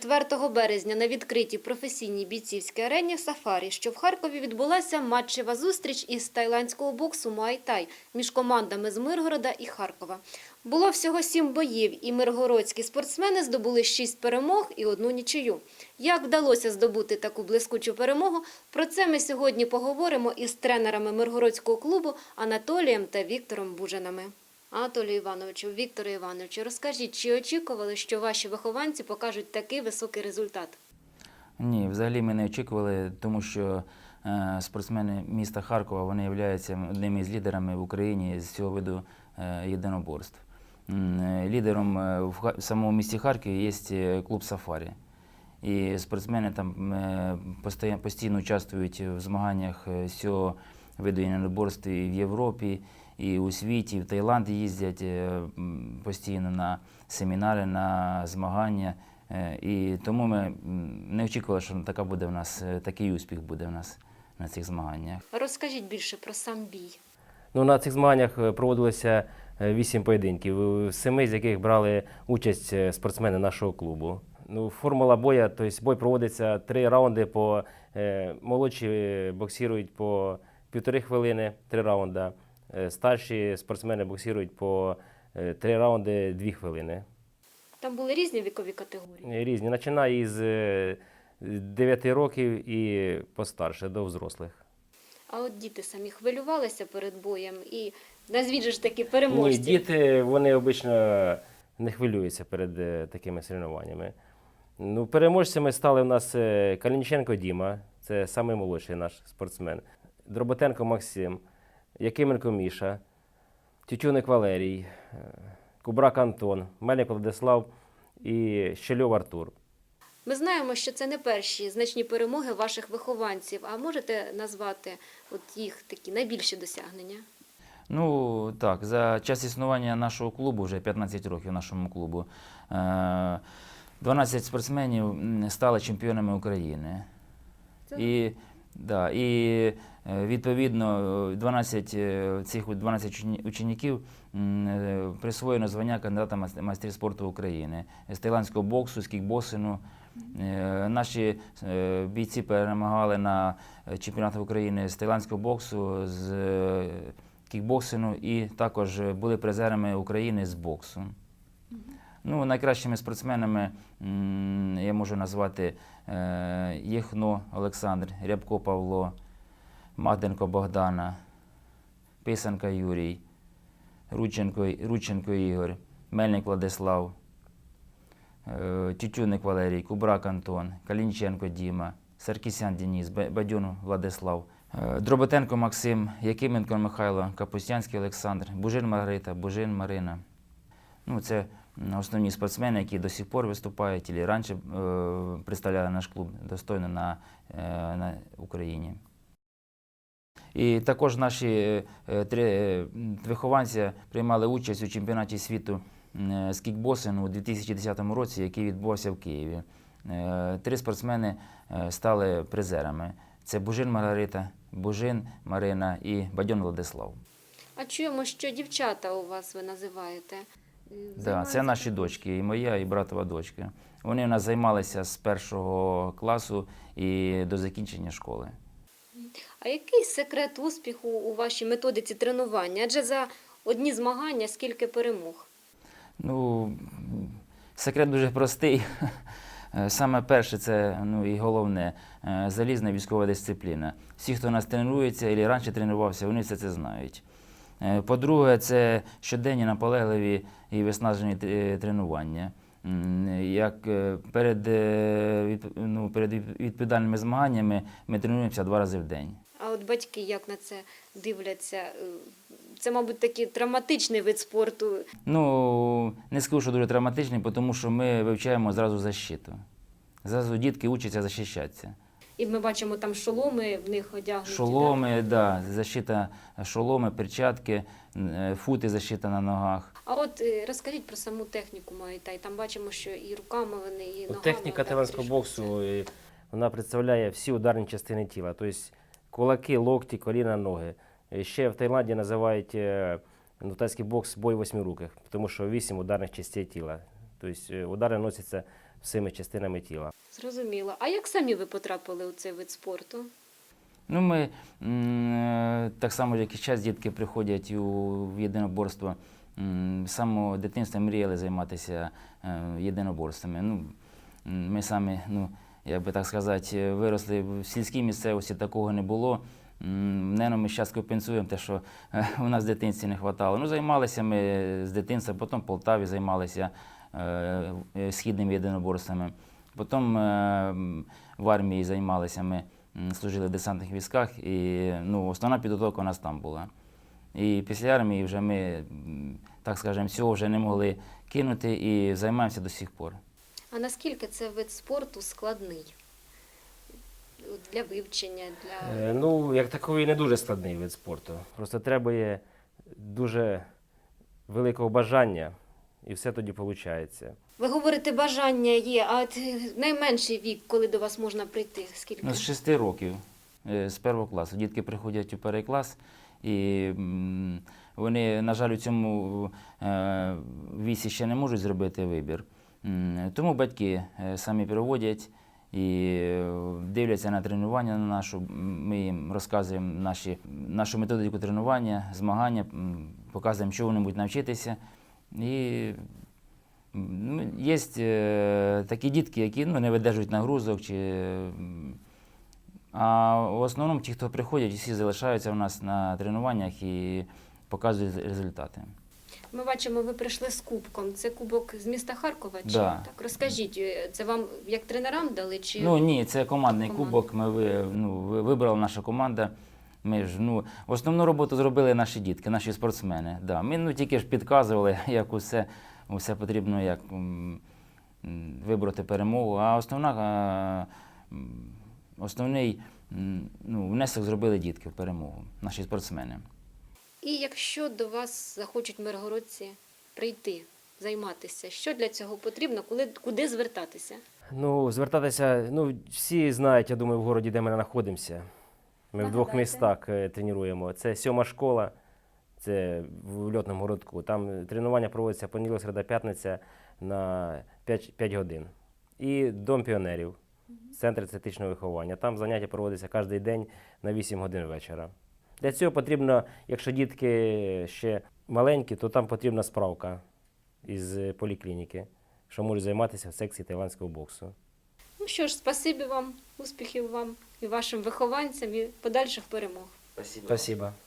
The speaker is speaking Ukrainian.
4 березня на відкритій професійній бійцівській арені «Сафарі», що в Харкові відбулася матчева зустріч із тайландського боксу «Муай-тай» між командами з Миргорода і Харкова. Було всього сім боїв, і миргородські спортсмени здобули шість перемог і одну нічию. Як вдалося здобути таку блискучу перемогу, про це ми сьогодні поговоримо із тренерами Миргородського клубу Анатолієм та Віктором Бужанами. Анатолію Івановичу, Віктору Івановичу, розкажіть, чи очікували, що ваші вихованці покажуть такий високий результат? Ні, взагалі ми не очікували, тому що е, спортсмени міста Харкова вони являються одними із лідерами в Україні з цього виду е, єдиноборств. Е, Лідером в самому місті Харкові є клуб Сафарі. І спортсмени там постійно участвують в змаганнях з цього виду єдиноборств і в Європі, і у світі, в Таїланд їздять е, постійно на семінари, на змагання. Е, І тому ми не очікували, що така буде в нас, е, такий успіх буде в нас на цих змаганнях. Розкажіть більше про сам бій. Ну, на цих змаганнях проводилося вісім поєдинків, семи з яких брали участь спортсмени нашого клубу. Ну, формула боя, тобто бой проводиться три раунди по молодші боксують по півтори хвилини, три раунди. Е, Старші спортсмени боксують по е, три раунди, дві хвилини. Там були різні вікові категорії. Е, Різні. Починає із е, 9 років і постарше до взрослих. А от діти самі хвилювалися перед боєм і назвіть же ж таки Ні, переможці. діти вони обично не хвилюються перед такими соревнованнями. Ну, переможцями стали в нас Калініченко Діма, це наймолодший наш спортсмен, Дроботенко Максим, Якименко Міша, Тютюник Валерій, е, Кубрак Антон, Мельник Владислав і Щельов Артур. Ми знаємо, що це не перші значні перемоги ваших вихованців. А можете назвати от їх такі найбільші досягнення? Ну так, за час існування нашого клубу, вже 15 років нашому клубу, е, 12 спортсменів стали чемпіонами України. І, да, і е, відповідно е, 12 е, цих 12 учнів е, присвоєно звання кандидата майстрів спорту України з таїландського боксу, з кікбоксингу. Наші бійці перемагали на чемпіонатах України з таїландського боксу, з кікбоксингу і також були призерами України з боксу. Ну, найкращими спортсменами я можу назвати е, Єхно Олександр, Рябко Павло, Магденко Богдана, Писанка Юрій, Рученко, Рученко Ігор, Мельник Владислав, е, Тютюник Валерій, Кубрак Антон, Калінченко Діма, Саркісян Денис, Бе- Бадьон Владислав, е, Дроботенко Максим, Якименко Михайло, Капустянський Олександр, Бужин Маргарита, Бужин Марина. Ну, це основні спортсмени, які до сих пор виступають і раніше е, представляли наш клуб достойно на, е, на Україні. І також наші е, три вихованці приймали участь у чемпіонаті світу з кікбоксингу у 2010 році, який відбувався в Києві. Е, Три спортсмени е, стали призерами. Це Бужин Маргарита, Бужин Марина і Бадьон Владислав. А чуємо, що дівчата у вас ви називаєте. Да, це наші дочки, і моя, і братова дочка. Вони у нас займалися з першого класу і до закінчення школи. А який секрет успіху у вашій методиці тренування? Адже за одні змагання скільки перемог? Ну, секрет дуже простий. Саме перше, це ну і головне е, залізна військова дисципліна. Всі, хто нас тренується і раніше тренувався, вони все це знають. Е, По-друге, це щоденні наполегливі і виснажені е, тренування. Як е, перед, ну, перед відповідальними змаганнями ми тренуємося два рази в день. А от батьки як на це дивляться? Це, мабуть, такий травматичний вид спорту. Ну, не скажу, що дуже травматичний, тому що ми вивчаємо зразу защиту. Зразу дітки учаться захищатися. І ми бачимо там шоломи, в них одягнуті. Шоломи, да, защита, шоломи, перчатки, е, фути защита на ногах. А от е, розкажіть про саму техніку Муайтай. Там бачимо, що і руками вони, і ногами. Техніка трішки боксу е, вона представляє всі ударні частини тіла, тобто кулаки, локті, коліна, ноги. Е, Ще в Таїланді називають е, ну, тайський бокс бой восьмируких, тому що вісім ударних частей тіла. Тобто е, удари носяться всіми частинами тіла. Зрозуміло. А як самі ви потрапили у цей вид спорту? Ну, ми е, так само, як і час, дітки приходять у єдиноборство. З самого дитинства мріяли займатися е, єдиноборствами. Ну, ми самі, ну, як би так сказати, виросли в сільській місцевості, такого не було. Нено, ми зараз компенсуємо те, що е, у нас в дитинстві не вистачало. Ну, займалися ми з дитинства, потім в Полтаві займалися е, е, східними єдиноборствами. Потім е, в армії займалися ми, служили в десантних військах, і ну, основна підготовка у нас там була. І після армії вже ми, так скажемо, цього вже не могли кинути і займаємося до сих пор. А наскільки це вид спорту складний? Для вивчення, для. Е, Ну, як таковий не дуже складний вид спорту. Просто треба є дуже великого бажання, і все тоді виходить. Ви говорите, бажання є, а найменший вік, коли до вас можна прийти? Скільки? Ну, з 6 років, е, з першого класу. Дітки приходять у перший клас, і вони, на жаль, у цьому е, віці ще не можуть зробити вибір. Тому батьки е, самі приводять і е, дивляться на тренування на нашу. Ми їм розказуємо наші, нашу методику тренування, змагання, показуємо, що вони будуть навчитися. І Ну, Є е, такі дітки, які ну, не видержують нагрузок. Чи, а в основному ті, хто приходять, всі залишаються у нас на тренуваннях і показують результати. Ми бачимо, ви прийшли з кубком. Це кубок з міста Харкова? Чи Да. так? Розкажіть, е, це вам як тренерам дали? Чи Ну ні, це командний Команда. кубок. Ми ви- ну, вибрала наша команда. Ми ж ну, основну роботу зробили наші дітки, наші спортсмени. Да. Ми ну, тільки ж підказували, як усе, усе потрібно як, м, вибрати перемогу. А основна, а, основний м, ну, внесок зробили дітки в перемогу, наші спортсмени. І якщо до вас захочуть миргородці прийти, займатися, що для цього потрібно, коли, куди звертатися? Ну, звертатися, ну, всі знають, я думаю, в городі, де ми знаходимося. Ми в двох містах е, тренуємо. Це сьома школа, це в льотному городку. Там тренування проводиться понеділок, середа, п'ятниця на 5, 5 годин. І дом піонерів, центр естетичного виховання. Там заняття проводяться кожен день на 8 годин вечора. Для цього потрібно, якщо дітки ще маленькі, то там потрібна справка із е, поліклініки, що можуть займатися в секції тайландського боксу. Ну що ж, спасибі вам, успіхів вам і вашим вихованцям і подальших перемог. Спасибо.